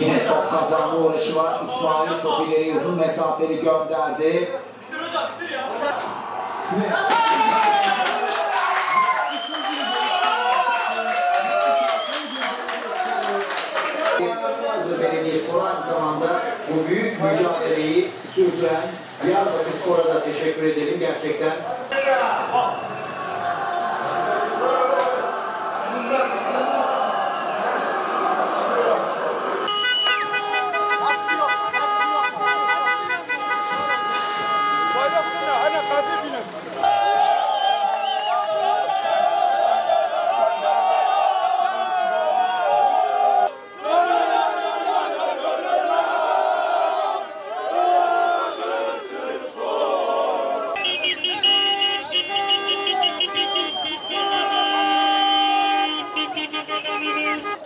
Yine top kazanma uğraşı var. İsmail top ileri uzun mesafeli gönderdi. Belediyespor aynı zamanda bu büyük mücadeleyi sürdüren Diyarbakır Spor'a da teşekkür edelim gerçekten. أنا قادمنا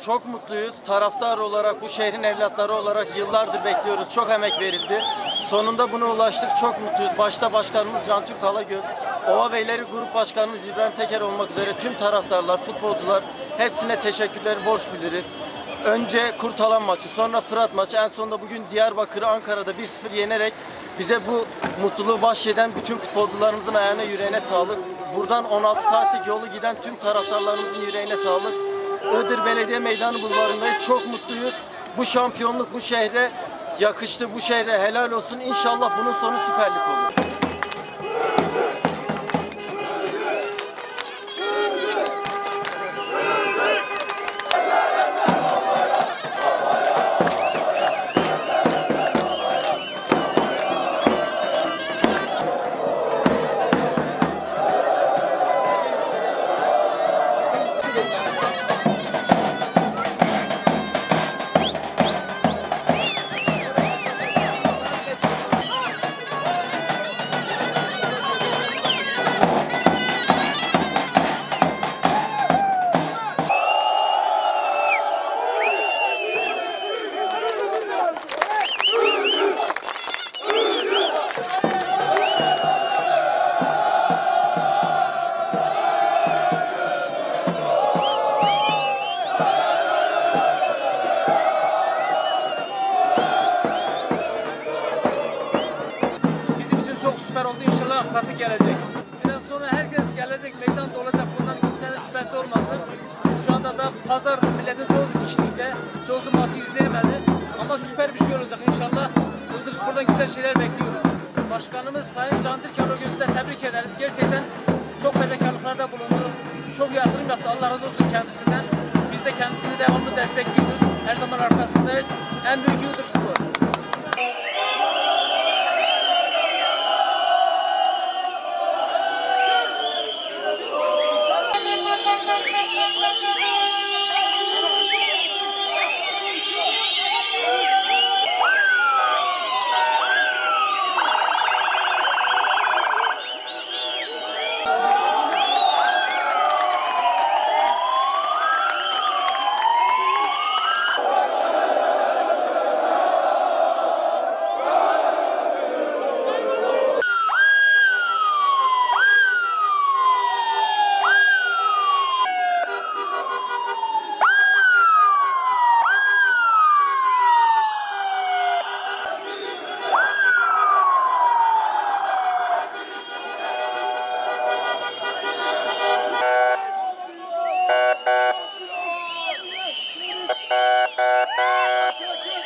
Çok mutluyuz. Taraftar olarak, bu şehrin evlatları olarak yıllardır bekliyoruz. Çok emek verildi. Sonunda buna ulaştık. Çok mutluyuz. Başta başkanımız Can Türk Alagöz, Ova Beyleri Grup Başkanımız İbrahim Teker olmak üzere tüm taraftarlar, futbolcular hepsine teşekkürleri borç biliriz. Önce Kurtalan maçı, sonra Fırat maçı, en sonunda bugün Diyarbakır'ı Ankara'da 1-0 yenerek bize bu mutluluğu bahşeden bütün futbolcularımızın ayağına yüreğine sağlık. Buradan 16 saatlik yolu giden tüm taraftarlarımızın yüreğine sağlık. Iğdır Belediye Meydanı bulvarındayız. Çok mutluyuz. Bu şampiyonluk bu şehre yakıştı. Bu şehre helal olsun. İnşallah bunun sonu Süper Lig olur. Çok süper oldu. İnşallah arkası gelecek. Biraz sonra herkes gelecek, meydan dolacak. Bundan kimsenin şüphesi olmasın. Şu anda da pazar milletin çoğu kişilikte. Çoğusu maçı izleyemedi. Ama süper bir şey olacak inşallah. Ildır Spor'dan güzel şeyler bekliyoruz. Başkanımız Sayın Can Türkan Gözü de tebrik ederiz. Gerçekten çok fedakarlıklarda bulundu. Çok yatırım yaptı. Allah razı olsun kendisinden. Biz de kendisini devamlı destekliyoruz. Her zaman arkasındayız. En büyük Ildır Spor. Go, go.